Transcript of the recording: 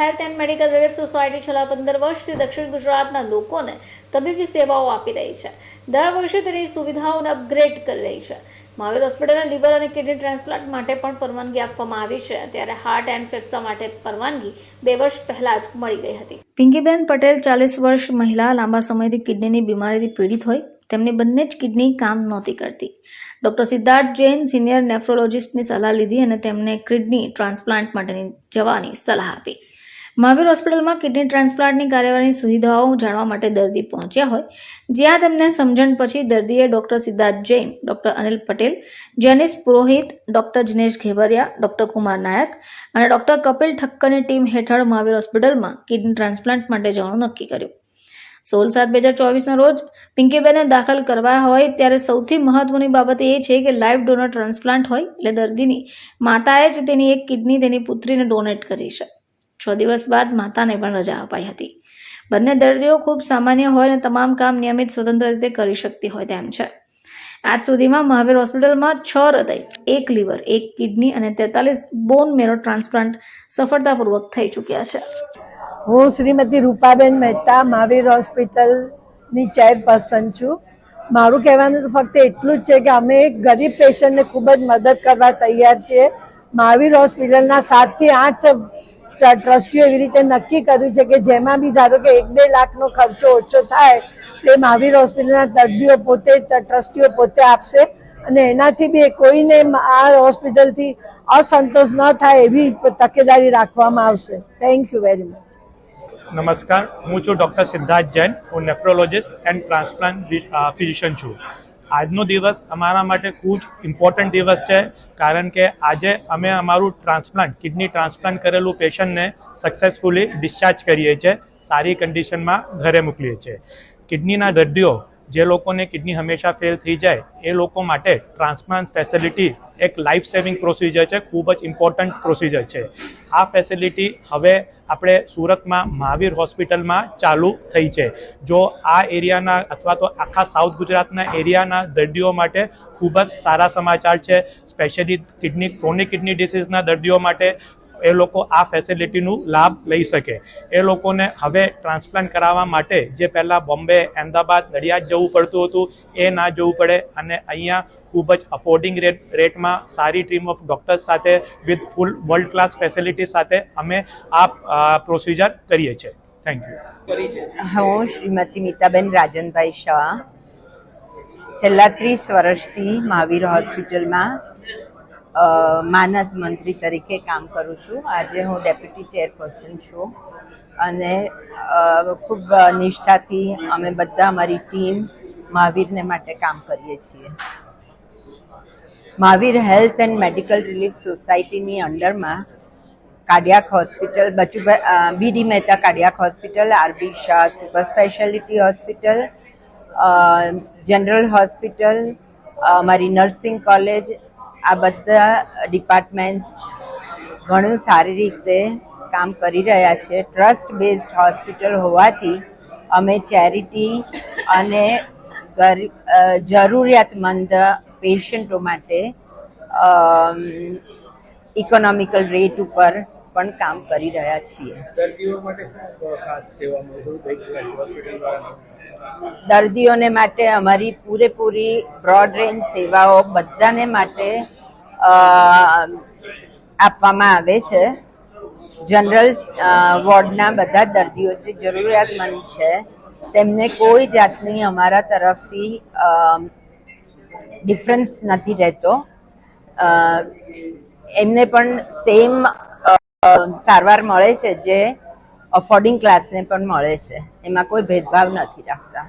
Health and medical relief society છેલ્લા પંદર વર્ષથી દક્ષિણ ગુજરાતના લોકોને તબીબી સેવાઓ આપી રહી છે. દર વર્ષે તેની સુવિધાઓને અપગ્રેડ કરી રહી છે. મહાવીર હોસ્પિટલના લીવર અને કિડની ટ્રાન્સપ્લાન્ટ માટે પણ પરવાનગી આપવામાં આવી છે. ત્યારે હાર્ટ એન્ડ ફેફસા માટે પરવાનગી બે વર્ષ પહેલા જ મળી ગઈ હતી. પિંકીબેન પટેલ ચાલીસ વર્ષ મહિલા લાંબા સમયથી કિડનીની બીમારીથી પીડિત હોય, તેમની બંને જ કિડની કામ નહોતી કરતી. ડોક્ટર સિદ્ધાર્થ જૈન સિનિયર નેફ્રોલોજિસ્ટની સલાહ લીધી અને તેમને કિડની ટ્રાન્સપ્લાન્ટ માટેની જવાની સલાહ આપી. મહાવીર હોસ્પિટલમાં કિડની ટ્રાન્સપ્લાન્ટની કાર્યવાહીની સુવિધાઓ જાણવા માટે દર્દી પહોંચ્યા હોય. જ્યાં તેમને સમજણ પછી દર્દીએ doctor Siddharth Jain, doctor Anil Patel, Janis Purohit, doctor Jinesh Ghevariya, doctor Kumar Nayak અને ડોક્ટર કપિલ ઠક્કરની ટીમ હેઠળ મહાવીર હોસ્પિટલમાં કિડની ટ્રાન્સપ્લાન્ટ માટે જવાનું નક્કી કર્યું. સોળ સાત બે હજાર ચોવીસના રોજ પિંકીબેને દાખલ કરવા હોય ત્યારે સૌથી મહત્વની બાબત એ છે કે લાઈવ ડોનર ટ્રાન્સપ્લાન્ટ હોય એટલે દર્દીની માતાએ જ તેની એક કિડની તેની પુત્રીને ડોનેટ કરી છે. છ દિવસ બાદ માતાને પણ રજા અપાઈ હતી. બંને દર્દીઓ ખૂબ સામાન્ય હોય અને તમામ કામ નિયમિત સ્વતંત્ર રીતે કરી શકતી હોય તેમ છે. આજ સુધીમાં મહાવીર હોસ્પિટલમાં છ હૃદય, એક લીવર, એક કિડની અને તેતાલીસ બોન મેરો ટ્રાન્સપ્લાન્ટ સફળતાપૂર્વક થઈ ચૂક્યા છે. હું શ્રીમતી રૂપાબેન મહેતા, મહાવીર હોસ્પિટલની ચેરપર્સન છું. મારું કહેવાનું ફક્ત એટલું જ છે કે અમે ગરીબ પેશન્ટને ખૂબ જ મદદ કરવા તૈયાર છીએ. મહાવીર હોસ્પિટલના સાતથી આઠ ટ્રસ્ટીઓ એવી રીતે નક્કી કર્યું છે કે જેમાં બી ધારો કે એક બે લાખનો ખર્ચો ઓછો થાય, તે મહાવીર હોસ્પિટલના દર્દીઓ પોતે ટ્રસ્ટીઓ પોતે આપશે અને એનાથી બી કોઈને આ હોસ્પિટલથી અસંતોષ ન થાય એવી તકેદારી રાખવામાં આવશે. થેન્ક યુ વેરી મચ નમસ્કાર, હું છું ડૉક્ટર સિદ્ધાર્થ જૈન, હું નેફ્રોલોજિસ્ટ એન્ડ ટ્રાન્સપ્લાન્ટ ફિઝિશિયન છું. આજનો દિવસ અમારા માટે ખૂબ ઇમ્પોર્ટન્ટ દિવસ છે, કારણ કે આજે અમે અમારું ટ્રાન્સપ્લાન્ટ કિડની ટ્રાન્સપ્લાન્ટ કરેલું પેશન્ટને સક્સેસફુલી ડિસ્ચાર્જ કરીએ છીએ, સારી કન્ડિશનમાં ઘરે મોકલીએ છીએ. કિડનીના દર્દીઓ, જે લોકોને કિડની હંમેશા ફેલ થઈ જાય, એ લોકો માટે ટ્રાન્સપ્લાન્ટ ફેસિલિટી એક લાઈફ સેવિંગ પ્રોસિજર છે, ખૂબ જ ઇમ્પોર્ટન્ટ પ્રોસિજર છે. આ ફેસિલિટી હવે આપણે સુરતમાં મહાવીર હોસ્પિટલમાં ચાલુ થઈ છે. જો આ એરિયાના અથવા તો આખા સાઉથ ગુજરાતના એરિયાના દર્દીઓ માટે ખૂબ જ સારા સમાચાર છે. સ્પેશિયલી કિડની, ક્રોનિક કિડની ડિસીઝના દર્દીઓ માટે એ લોકો આ ફેસિલિટીનું લાભ લઈ શકે. એ લોકોને હવે ટ્રાન્સપ્લાન્ટ કરાવવા માટે જે પહેલાં બોમ્બે, અમદાવાદ, નડિયાદ જવું પડતું હતું, એ ના જવું પડે અને અહીંયા ખૂબ જ અફોર્ડિંગ રેટ રેટમાં સારી ટીમ ઓફ ડૉક્ટર્સ સાથે with full world class facility સાથે અમે આ પ્રોસિજર કરીએ છીએ. થેન્ક યુ હું શ્રીમતી મીતાબેન રાજનભાઈ શાહ. છેલ્લા ત્રીસ વર્ષથી મહાવીર હોસ્પિટલમાં માનદ મંત્રી તરીકે કામ કરું છું. આજે હું ડેપ્યુટી ચેરપર્સન છું અને ખૂબ નિષ્ઠાથી અમે બધા અમારી ટીમ મહાવીરને માટે કામ કરીએ છીએ. Mahavir health and medical relief સોસાયટીની અંડરમાં cardiac hospital Bachubhai B D Mehta cardiac hospital, R B Shah super speciality hospital general hospital અમારી નર્સિંગ કોલેજ આ બધા ડિપાર્ટમેન્ટ્સ ઘણું સારી રીતે કામ કરી રહ્યા છે. ટ્રસ્ટ બેઝડ હોસ્પિટલ હોવાથી અમે ચેરિટી અને જરૂરિયાતમંદ પેશન્ટો માટે ઇકોનોમિકલ રેટ ઉપર પણ કામ કરી રહ્યા છીએ. દર્દીઓ માટે શું ખાસ સેવા દર્દીઓને માટે અમારી પૂરેપૂરી બ્રોડ રેન્જ સેવાઓ બધાને માટે આપવામાં આવે છે. જનરલ વોર્ડના બધા દર્દીઓ જે જરૂરિયાતમંદ છે તેમને કોઈ જાતની અમારા તરફથી ડિફરન્સ નથી રહેતો. એમને પણ સેમ સારવાર મળે છે જે અફોર્ડિંગ ક્લાસને પણ મળે છે. એમાં કોઈ ભેદભાવ નથી રાખતા.